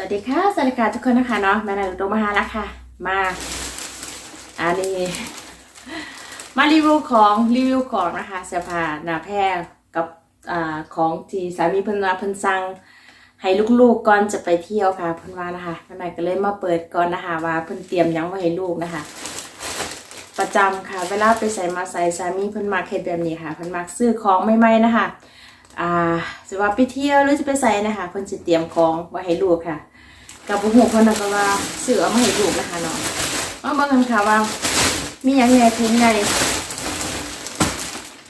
สวัสดีค่ะ สวัสดีค่ะทุกคนนะคะเนาะแม่นาในโรงมาหาแล้วค่ะ มาอันนี้มารีวิวของรีวิวของนะคะเสื้อผ้าหน้าแพรกับอ่าของที่สามีเพิ่นมาเพิ่นสั่งให้ลูกๆก่อนจะไปเที่ยวค่ะเพิ่นว่านะคะแม่นายก็เลยมาเปิดก่อนนะคะ ว่าเพิ่นเตรียมยังไว้ให้ลูกนะคะ ประจำค่ะ เวลาไปใส่มาใส่สามีเพิ่นมักเฮ็ดแบบนี้ค่ะเพิ่นมักซื้อของใหม่ๆนะคะ อ่าสว่าไปเที่ยวหรือจะไปใส่นะคะเพิ่นสิเตรียมของไว้ให้ลูกค่ะ กับบุหูเพิ่นน่ะก็ว่าซื้อเอามาให้ลูกนะคะเนาะมาเบิ่งกันค่ะว่า มีหยังไงถุงใหญ่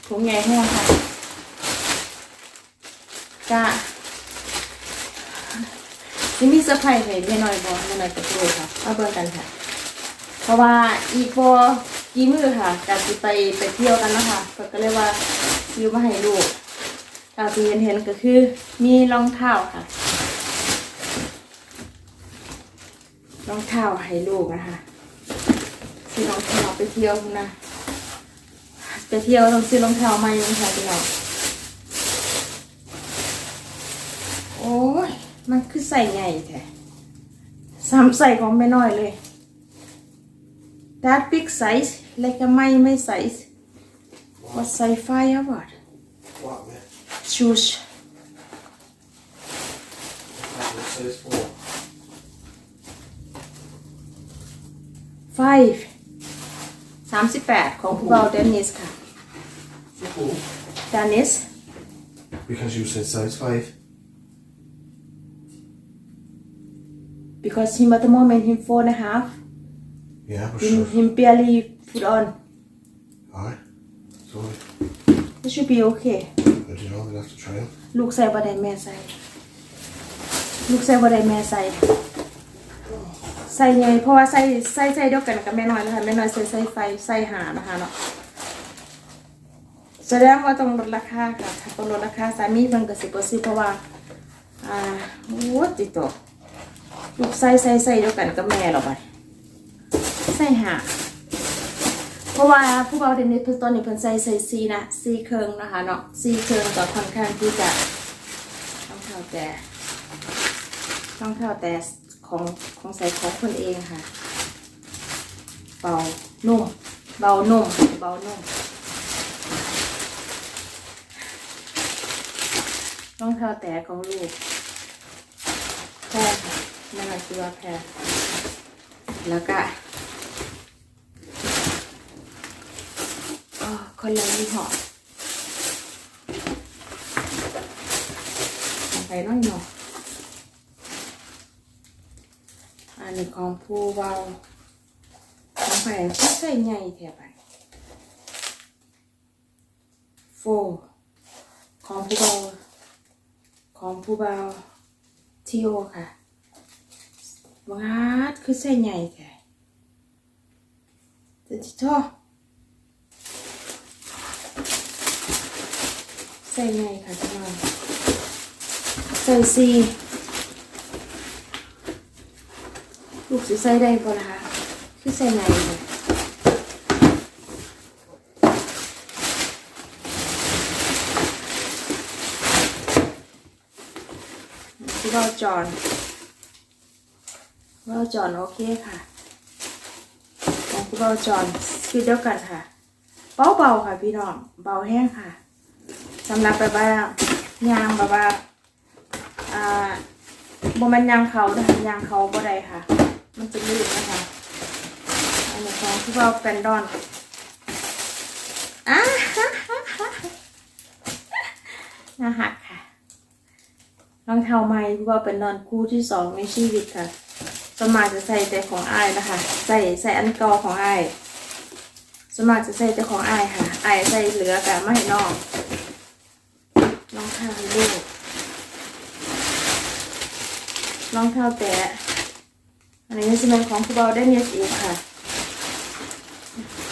ถุงใหญ่แห้งค่ะจะสิมีเซอร์ไพรส์ให้แม่น้อยบ่แม่น้อยกับลูกค่ะมาเบิ่งกันค่ะ เพราะว่าอีกบ่กี่มือค่ะก็สิไปไปเที่ยวกันเนาะคะเพิ่นก็เลยว่าซื้อมาให้ลูกาที่เห็นเห็นก็คือมีรองเท้าค่ะ รองเท้าให้ลูกนะคะซื้อรองเท้าไปเที่ยวนะไปเที่ยวต้องซื้อรองเท้าใหม่ยังค่ะพี่น้องโอ้ยมันคือใส่ใหญ่แท้ซ้ำใส่ของไม่น้อยเลย that big size like a my my size what size five what What, man? shoes That was size four. five สามสิบแปดของพวกเราเดนิสค่ะ Four? เดนิส Because you said size five. because him at the moment him four and a half Yeah, but him, sure. him barely put on Aye. Sorry. it should be okay I didn't know we have to try them. ลูกใส่บ่ได้แม่ใส่ ลูกใส่บ่ได้แม่ใส่ ใส่ไงเพราะว่าใส่ใส่ใส่เดียวกันกับแม่น้อยนะคะแม่น้อยใส่ใส่ไฟใส่หานะคะเนาะแสดงว่าต้องลดราคาค่ะถ้าต้องลดราคาสามีเพิ่นก็สิบ่ซื้อเพราะว่า อ่าโอ้ติดตัวลูกใส่ใส่ใส่เดียวกันกับแม่หรอไปใส่หา ราะว่าผู้เบาเดนนิสเพิ่ตอนนี้เพิ่นใส่ใส่ซีนะซีเคิงนะคะเนาะซีเคิงก็ค่อนข้างที่จะต้องเท่าแต่ต้องเท่าแต่ของของใส่ของคนเองค่ะเบานุ่มเบานุ่มเบานุ่มรองเท้าแตะของลูกแพรค่ะนั่นแหละคือว่าแพรแล้วก็อ๋อ คนละยี่ห้อของไปน้อยหน่อยอันนี้ของผู้เบาของไปก็ใส่ใหญ่แถบไปโฟของผู้เบาของผู้เบาทีโอค่ะวาดคือใส่ใหญ่แค่แต่ที่ท่อ ส่ใหญ่ค่ะจังหวะใส่ซีลูกสิใส่ได้บ่ล่ะคะคือใส่ใหญ่เลยที่เราจอนเราจอนโอเคค่ะของคุณเราจอนคือเดียวกันค่ะเบาเบาๆค่ะพี่น้อง เบาแห้งค่ะ สำหรับแบบว่ายางแบบว่าอ่าบ่มันยางเขานะคะยางเขาบ่ได้ค่ะ มันจะลื่นนะคะอันนี้ของที่เราเป็นดอนอ่าน่าหักค่ะรองเท้าใหม่ที่ว่าเป็นนอนคู่ที่สองในชีวิตค่ะสมาจะใส่แต่ของอ้ายนะคะ ใส่ใส่อันเกอของอ้ายสมาจะใส่แต่ของอ้ายค่ะอ้ายใส่เหลือแต่ไม่ให้น้อง รองเท้าให้ลูกรองเท้าแตะอันนี้จะเป็นของผู้เบาได้เนสเองค่ะ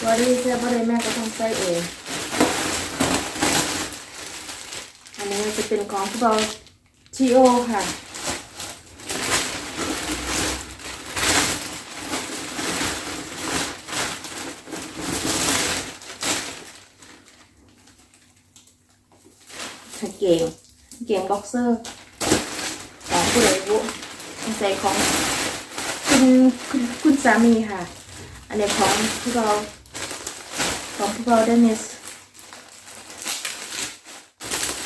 วันนี้แค่บ่ได้แม่ก็ต้องใส่เองอันนี้จะเป็นของผู้เบาทีโอค่ะ กางเกงกางเกงบ็อกเซอร์ของผู้ใดบุใส่ของคุณคุณคุณสามีค่ะ อันนี้ของพวกเราของพวกเราเดนิส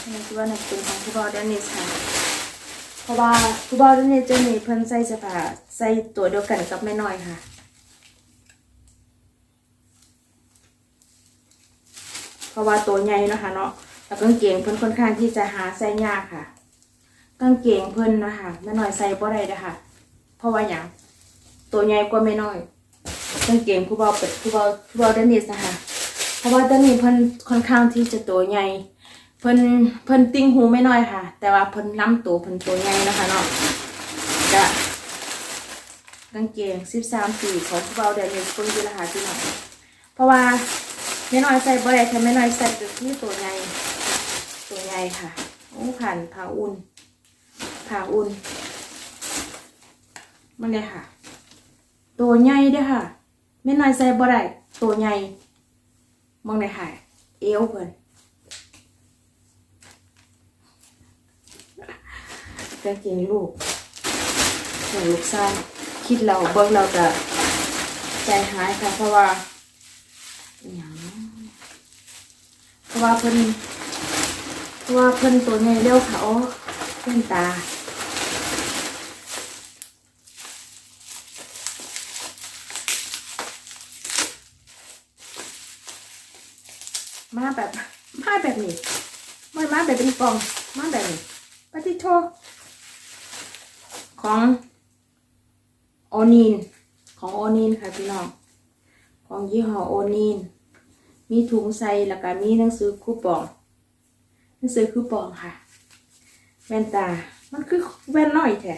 อันนี้คือว่าในเป็นของพวกเราเดนิสค่ะ เพราะว่าพวกเราเดนิสจะมีเพิ่นใส่เสื้อผ้าใส่ตัวเดียวกันกับแม่น้อยค่ะเพราะว่าตัวใหญ่นะคะเนาะ แล้วกางเกงเพิ่นค่อนข้างที่จะหาใส่ยากค่ะกางเกงเพิ่นนะคะแม่น้อยใส่บ่ได้เด้ค่ะเพราะว่าหยังตัวใหญ่กว่าแม่น้อยกางเกงผู้เบาเป็ดผู้เบาผู้เบาเดนนิสนะคะเพราะว่าเดนนิสเพิ่นค่อนข้างที่จะตัวใหญ่เพิ่นเพิ่นติ่งหูไม่น้อยค่ะ แต่ว่าเพิ่นล้ำตัวเพิ่นตัวใหญ่นะคะเนาะจะกางเกง13ปีของผู้เบาเดนนิสเพิ่นอยู่ละค่ะพี่น้องเพราะว่าแม่น้อยใส่บ่ได้ถ้าแม่น้อยใส่ก็คือตัวใหญ่ ตัวใหญ่ค่ะโอ้ผ่านผาอุ่นผ่าอุ่นมันเลยค่ะ ตัวใหญ่เด้อค่ะไม่น้อยใส่บ่ได้ตัวใหญ่มองเลยค่ะ เอวเพิ่นกางเกงลูกหัวลูกสั้นคิดเราเบิ่งเราจะใจหายค่ะ เพราะว่าอย่างเพราะว่าเพิ่น ว่าเพิ่นตัวใหญ่เร็วค่ะโอ้เพิ่นตามาแบบมาแบบนี้ไม่มาแบบเป็นกล่องมาแบบนี้ปฏิโทของโอนีนของโอนีนค่ะพี่น้องของยี่ห้อโอนีนมีถุงใส่แล้วก็มีหนังสือคูปอง นังสือคูปองค่ะ แว่นตา มันคือแว่นน้อยแท้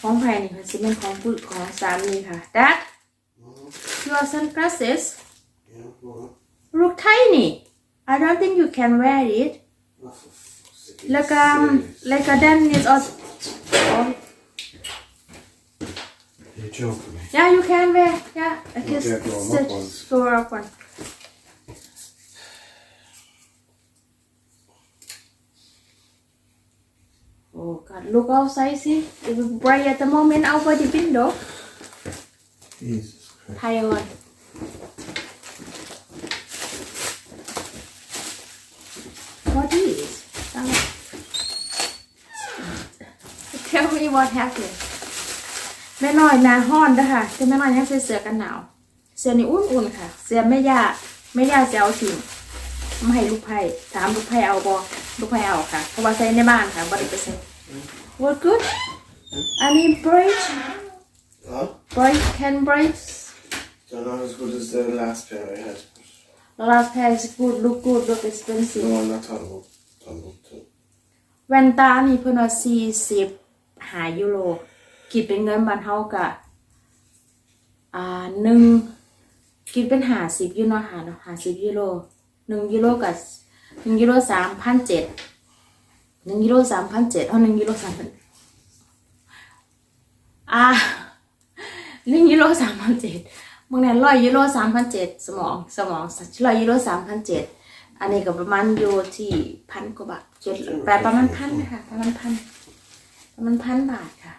ของภายนี่ค่ะสิเป็นของผู้ของสามีค่ะ Dad your sunglasses Yeah, what? look tiny. I don't think you can wear it. Oh, for fuck's sake, Like it's um, serious. like a then is also. Oh, You're joking me. yeah, you can wear. Yeah, I Okay, just go on, sit, up ones. go up one. Oh God! Look outside. See, it's bright at the moment out by the window. Jesus Christ. ไทยก่อน What is? Tell me what happened. แม่น้อยหนาห้อนนะคะแต่แม่น้อยยังใส่เสื้อกันหนาว เสื้อนี่อุ่นๆค่ะ เสื้อไม่ยาไม่ยาจะเอาถิ่มไม่ให้ลูกไผ่ถามลูกไผ่เอาบอลูกไผ่เอาค่ะ เพราะว่าใส่ในบ้านค่ะบริไปใส่ What good? I need bridge. Huh? Bridge can bridge. They're not as good as the last pair I had. The last pair is good, look good, look expensive. No, I'm not talking about. Talking about two. แว่นตานี่เพิ่นว่าสี่สิบหายูโรคิดเป็นเงินบานเฮากะอ่าหนึ่งคิดเป็นหาสิบยูโรหาเนาะหาสิบยูโรหนึ่งยูโรกับหนึ่งยูโรสามพันเจ็ด หนึ่งยูโรสามพันเจ็ดเอาหนึ่งยูโรสามพันอ่าหนึ่งยูโรสามพันเจ็ดมึงเนี่ยร้อยยูโรสามพันเจ็ดสมองสมองร้อยยูโรสามพันเจ็ดอันนี้ก็ประมาณอยู่ที่พันกว่าบาทเจ็ดแปลประมาณพันค่ะประมาณพันประมาณพันบาทค่ะ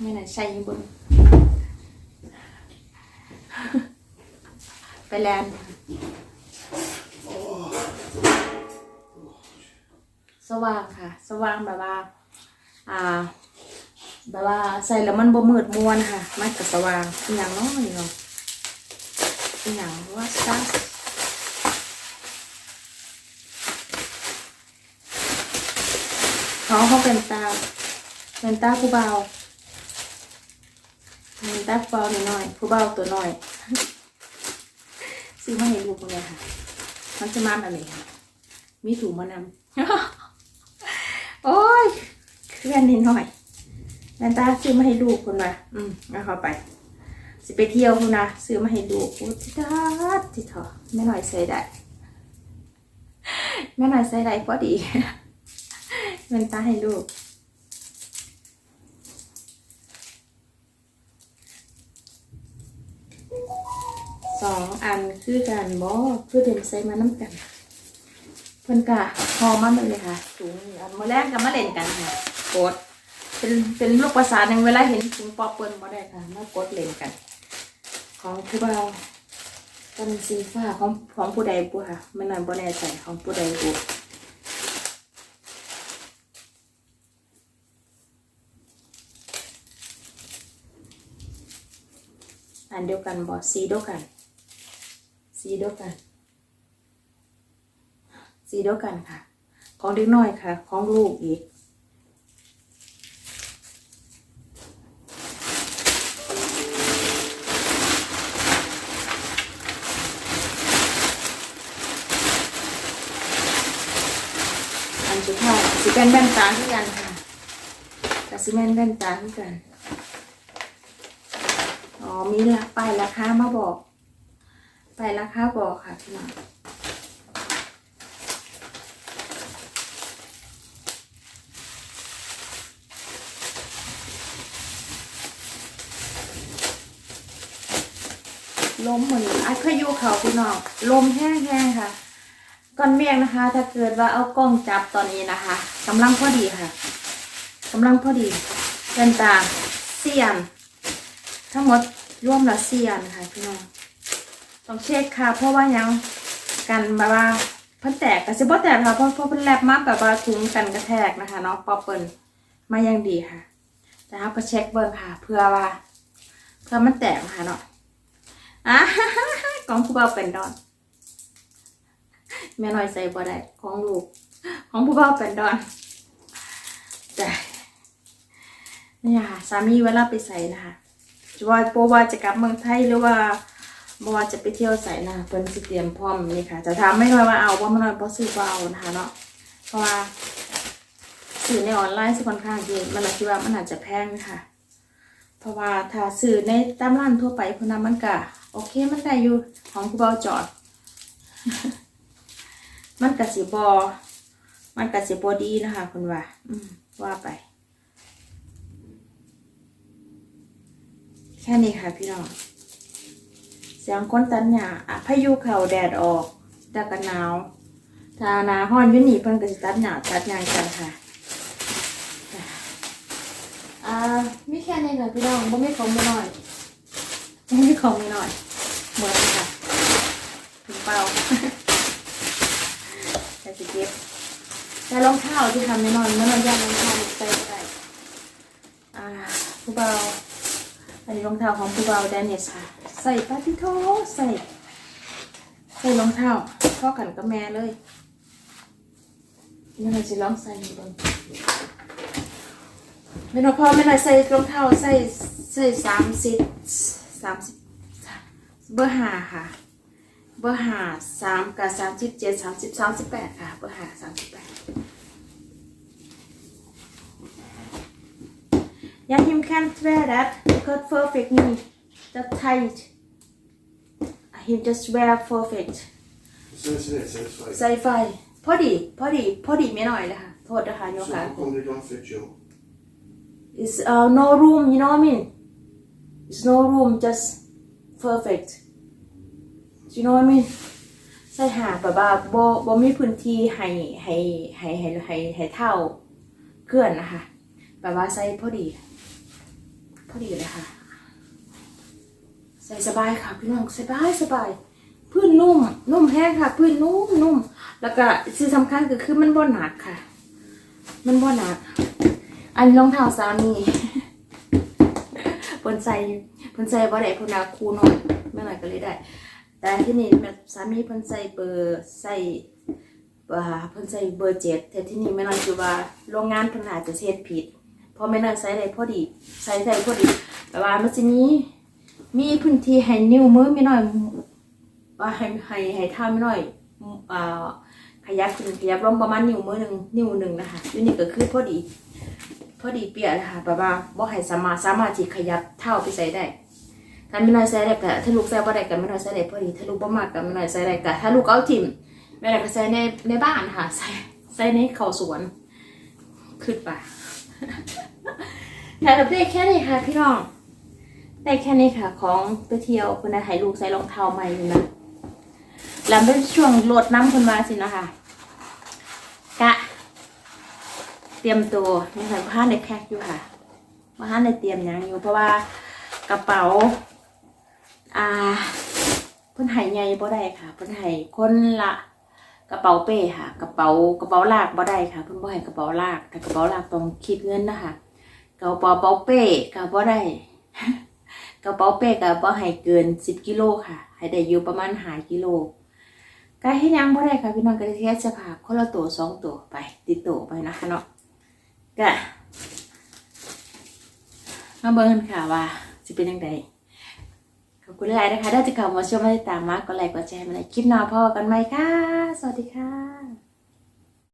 ไม่น่าใช่ยังบนไปแลนด์ ว่างค่ะ สว่างแบบว่า อ่า แบบว่าใส่แล้วมันบ่มืดมวนค่ะ มันก็สว่างอย่างเน้อยเนาะอย่างว่าซัสเขาเขาเป็นตาเป็นตาผู้เบาเป็นตาผู้เบาหน่อยผู้เบาตัวหน้อยซื้อมาให้ลูกเลยค่ะ มันจะมาแบบนี้ค่ะ มีถุงมานำ เคลื่อนนิดหน่อยแมนตาซื้อมาให้ลูกคนละอืมเอาเข้าไป สิไปเที่ยวคุณนะซื้อมาให้ลูกโอ้ทิดาดิเถอะแม่หน่อยใส่ได้แม่หน่อยใส่ได้พอดีแมนตาให้ลูกสองอันคือกันบ่คือเด่นใส่มาน้ำกัน เพิ่นกะพอมาเลยค่ะถุงนี่อันมาแรกกับมาเล่นกันค่ะโคตรเป็นเป็นลูกภาษาหนึ่งเวลาเห็นถุงปอเปิ้ลบ่ได้ค่ะมากดเล่นกัน ของผู้เบาเป็นสีฟ้าของของผู้ใดบุค่ะไม่นานบ่แน่ใจของผู้ใดบุอันเดียวกันบ่สีเดียวกัน สีเดียวกัน สีเดียวกันค่ะ ของเด็กน้อยค่ะ ของลูกอีกอันสุดท้ายสิเป็นแว่นตาคือกันค่ะกับสิแม่นแว่นตาคือกันอ๋อมีละไปราคามาบอก ไปราคาบอกค่ะพี่น้อง ลมเหมือนอัดพายุเขาพี่น้องลมแห้งๆค่ะก้อนเมฆนะคะ ถ้าเกิดว่าเอากล้องจับตอนนี้นะคะกำลังพอดีค่ะกำลังพอดีเป็นตาเสียน ทั้งหมดร่วมละเสียนค่ะพี่น้องต้องเช็คค่ะ เพราะว่ายังกันแบบว่าพันแตกแต่สิบ่แตกค่ะเพราะเพราะเพิ่นแลบมากแบบว่าถุงกันกระแทกนะคะเนาะปอเปิลมายังดีค่ะแต่เราก็เช็คเบิ่งค่ะ เพื่อว่าเพื่อมันแตกนะคะเนาะ อะกองผู้เบาเป็นดอนแม่น้อยใส่บ่ได้ของลูก ของผู้เฒ่าเป็นดอนแต่นี่ค่ะสามีเวลาไปใส่นะคะจะว่าโปว่าจะกลับเมืองไทยหรือว่าบ่ว่าจะไปเที่ยวใส่นะคะเพิ่นสิเตรียมพร้อมนี่ค่ะจะถามไม่น้อยว่าเอาว่าไม่น้อยบ่ซื้อบ่เอานะคะเนาะเพราะว่าซื้อในออนไลน์สิค่อนข้างที่มันคิดว่ามันอาจจะแพงนะคะเพราะว่าถ้าซื้อในตามร้านทั่วไปพนันมันก็ เคมันได้อยู่ของผู้เฒ่าจอด มันกะสิบอมันกะสิบอดีนะคะคุณว่าอืมว่าไป แค่นี้ค่ะพี่น้องเสียงคนตันหยาอพายุเข่าแดดออกต่กันหนาวถ้านาฮ้อนยุ่นี่เพิ่นก็สิตัดหยาตัดยางกันค่ะอ่ามีแค่นี้ค่ะพี่น้องบ่มีของไม่น้อยบ่มีของไม่น้อย หมดแล้วค่ะถึงเปาใส่สิเก็บแต่รองเท้าที่ทำแน่นอนเมื่อเราย่างรองเท้าใส่ก็ได้อ่าผู้เบาอันนี้รองเท้าของผู้เบาแดนเนสค่ะ ใส่ปาติโทใส่ ใส่รองเท้าเข้ากันกับแม่เลยนี่เราจะลองใส่ดูบ้างไม่ต้องพอไม่ได้ใส่รองเท้าใส่ใส่สามสิบสามสิบ เบอร์ห้าค่ะ เบอร์ห้าสามกับสามสิบเจ็ดสามสิบสามสิบแปดค่ะ เบอร์ห้าสามสิบแปดยัง him can't wear that because perfect me the tight him just wear perfect So it's it, so it's like. ใส่ไฟพอดีพอดีพอดีไม่หน่อยนะคะโทษนะคะโย So คะ how come they don't fit you? is uh no room you know what I mean it's no room just perfect you know what I mean ใส่หาแบบว่าบ่บ่มีพื้นที่ให้ให้ให้ให้ให้ให้เท่าเกลื่อนนะคะแบบว่าใส่พอดี พอดีเลยค่ะ ใส่สบายค่ะพี่น้องสบายสบายพื้นนุ่ม นุ่มแห้งค่ะพื้นนุ่มนุ่ม แล้วก็สิ่งสำคัญก็คือมันบ่หนักค่ะ มันบ่หนัก อันรองเท้าสามีเพิ่นใส่ พิ่นใส่บ่ได้เพิ่นเอาคูน้อยแม่หน่อยก็เลยได้ แต่ที่นี่แม่สามีเพิ่นใส่เบอร์ใส่เอ่อเพิ่นใส่เบอร์เจ็ดแต่ที่นี่แม่น่อยคือว่าโรงงานเพิ่นอาจจะเฮ็ดผิดเพราะแม่น่อยใส่ได้พอดีใส่ได้พอดีแต่ว่ามันสิมีมีพื้นที่ให้นิ้วมือแม่น่อยว่าให้ให้ให้เท้าแม่น่อยอ่อขยับขึ้นขยับลงประมาณนิ้วมือหนึ่งนิ้วหนึ่งนะคะอยู่นี่ก็คือพอดี พอดีเปียนะคะแบบว่าบ่ให้สามารถสามารถที่ขยับเท้าไปใส่ได้ ถ้าไม่น้อยใส่ได้ก็ถ้าลูกใส่บ่ได้ก็ไม่น้อยใส่ได้พอดีถ้าลูกบ่มากก็ไม่น้อยใส่ได้ก็ถ้าลูกเอาทิ่มแม่น้ก็ใส่ในในบ้านค่ะใส่ใส่ในเขาสวนขึ้นไปแต่ได้แค่นี้ค่ะพี่น้องได้แค่นี้ค่ะ ของไปเที่ยวคนนะให้ลูกใส่รองเท้าใหม่นี่นะแล้วเป็นช่วงโหลดน้ำคนมาสินะคะกะ เตรียมตัวนี่ค่ผ้าในแพ็คอยู่ค่ะผ้าในเตรียมยังอยู่เพราะว่ากระเป๋า อ่าเพิ่นให้ใหญ่บ่ได้ค่ะเพิ่นให้คนละกระเป๋าเป้ค่ะ กระเป๋ากระเป๋าลากบ่ได้ค่ะ เพิ่นบ่ให้กระเป๋าลากแต่กระเป๋าลากต้องคิดเงินนะคะกระเป๋าเป๋าเป้ก็บ่ได้กระเป๋าเป้ก็บ่ให้เกิน10กิโลค่ะ ให้ได้อยู่ประมาณ5กิโลก็เฮ็ดหยังบ่ได้ค่ะพี่น้องก็ได้แค่เสื้อผ้าคนละตัวสองตัวไป ติดตัวไปนะคะเนาะก็มาเบิ่งกันค่ะว่าสิเป็นจังได ขอบคุณหลายนะคะได้จะเข้ามาชมมาติดตามมากก็ไลค์กดแชร์มาในคลิปหน้าพ่อกันไหมค่ะ สวัสดีค่ะ